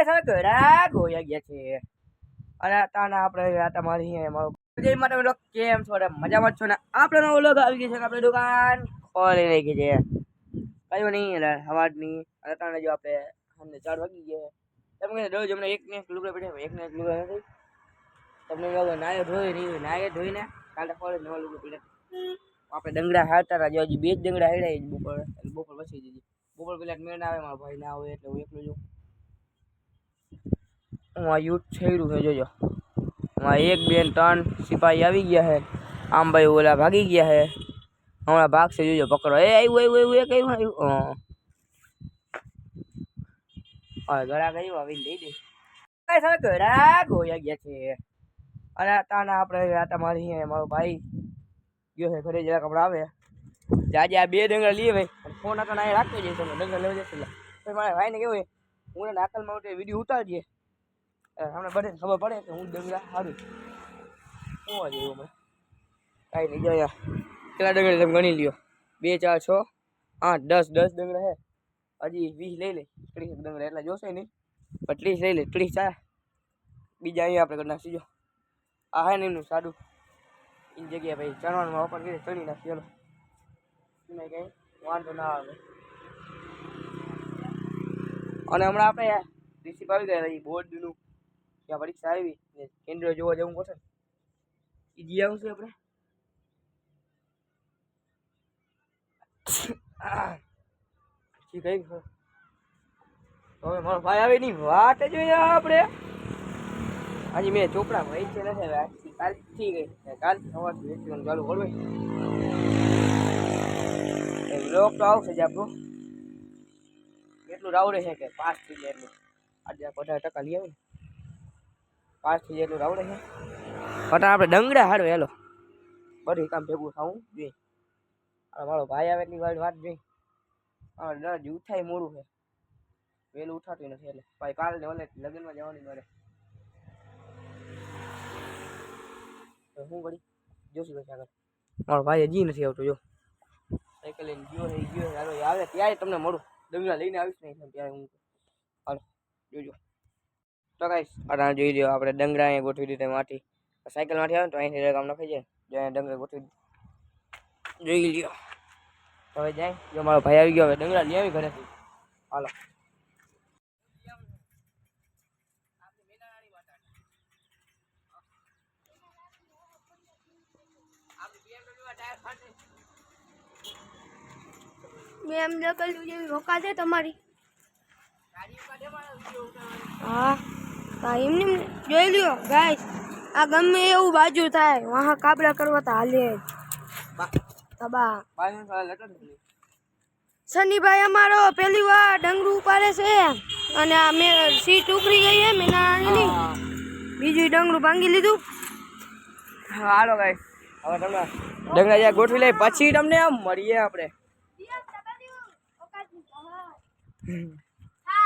Guys હવે ઘડા ગોયા ગયા છે. અને તાના આપણે તમારી અહીંયા મારો જય માતા લોકો કેમ છો? મજામાં છો ને? આપણે નવો લોગ આવી ગયો છે આપણે દુકાન ખોલી નાખી છે. કયું નહીં, એટલે સવારની અને તાણે જો આપણે અમને ચાર વાગી ગયા. તમે કહે રોજ અમને એક ને એક લુગડા પડ્યા એક ને એક લુગડા નથી. તમને લોકો નાય ધોઈ નહીં નાય ધોઈને કાલે ખોલે નવા લુગડા પડ્યા આપણે ડંગડા હારતા જો હજી બે જ ડંગડા હેડાય બપોર બપોર પછી દીધી બપોર પેલા મેળ ના આવે, મારો ભાઈ ના આવે, એટલે હું એકલો છું હું આ યુથ છેડું છે, જોજો. એમાં એક બે ને ત્રણ સિપાહી આવી ગયા છે. આમ ભાઈ ઓલા ભાગી ગયા છે. હમણાં ભાગશે, જોજો, પકડો. એ આવ્યું આવ્યું આવ્યું એક આવ્યું આવ્યું હા. ગળા ગયું આવીને દઈ દે. કાંઈ સાહેબ ગળા ગોયા ગયા છે. અને તાના આપણે, આ તમારી અહીંયા મારો ભાઈ. ગયો છે, ઘરે જરાક આપણે આવે જે આજે આ બે ડંગરા લઈએ ભાઈ. ફોન હતો અહીંયા રાખતો જઈશ તમે ડંગર લેવા જશે એટલે. મારા ભાઈને કેવું હોય હું એને નાકલમાં ઉઠે વીડિયો ઉતારજે હમણાં બધે ખબર પડે કે હું ડંગરા સારું શું એવું મેં કાંઈ નહીં જો અહીંયા કેટલા ડંગરા તમે ગણી લ્યો. બે, ચાર, છ, આઠ, દસ દસ ડંગરા છે. હજી વીસ લઈ લે. ત્રીસ ડંગરા એટલા જોશે નહીં. પણ ત્રીસ લઈ લે, ત્રીસ ચાર. બીજા અહીંયા આપણે કરી નાખીશું આ હે ને એમનું સાદું એની જગ્યાએ ભાઈ ચણવાનું ઓપન કરી ચણી નાખી ચલો એમાં કંઈ વાંધો ના આવે. અને હમણાં આપણે રિસીપ આવી ગયા બોર્ડનું. ત્યાં પરીક્ષા આવી ને કેન્દ્ર જોવા જવું પડશે એ જઈ આવું છે આપણે. ઠીક કઈ હવે. મારો ભાઈ આવે ની વાત જોઈએ આપણે. આજે મેં ચોપડા ભાઈ છે નથી હવે. કાલથી ગઈ. કાલ સવારથી વેચવાનું ચાલુ કરવું. બ્લોક તો આવશે જ આપણું. એટલું રાવડે છે કે પાસ થઈ જાય એટલું આજે પચાસ ટકા લઈ આવે થઈ જેટલું રાવડે છે પટા આપણે ડંગડા હાડો હેલો. બધું કામ ભેગું થવું જોઈએ. મારો ભાઈ આવે એટલી વાર વાત જોઈ હા દરજ ઉઠાય મોડું છે. વહેલું ઉઠાતું નથી એટલે. ભાઈ કાલે ને ઓલે લગ્નમાં જવાની મારે. શું કરી જોશું પછી આગળ. મારો ભાઈ હજી નથી આવતો જો. સાયકલ લઈને ગયો ગયો હાલો આવે ત્યારે તમને મળું. ડંગરા લઈને આવીશ નહીં ત્યારે હું હાલો જોજો. તો કાંઈ અટાણે જોઈ લ્યો આપણે ડંગરા અહીંયા ગોઠવી દીધા માટી. સાયકલમાંથી આવે ને તો અહીંથી કામ નખાઈ જાય. જો અહીંયા ડંગરા ગોઠવી જોઈ લ્યો. તો હવે જાય. જો મારો ભાઈ આવી ગયો હવે ડંગરા લઈ આવી ઘરેથી. હાલો. મેં એમ દકલ જેવી રોકા છે તમારી. હા. હા એમને જોઈ લ્યો ગાઈસ આ ગમે એવું બાજુ થાય વાહ કાબરા કરવા તો હાલે. જ તબા સનીભાઈ અમારો પેલી વાર ડંગરું ઉપાડે છે અને આ મેં સીટ ઉકળી ગઈ એમ એના એની બીજું ડંગરું ભાંગી લીધું. હા હાલો ગાઈસ હવે તમને ડંગરા જ્યાં ગોઠવી લઈ પછી તમને આમ મળીએ આપણે.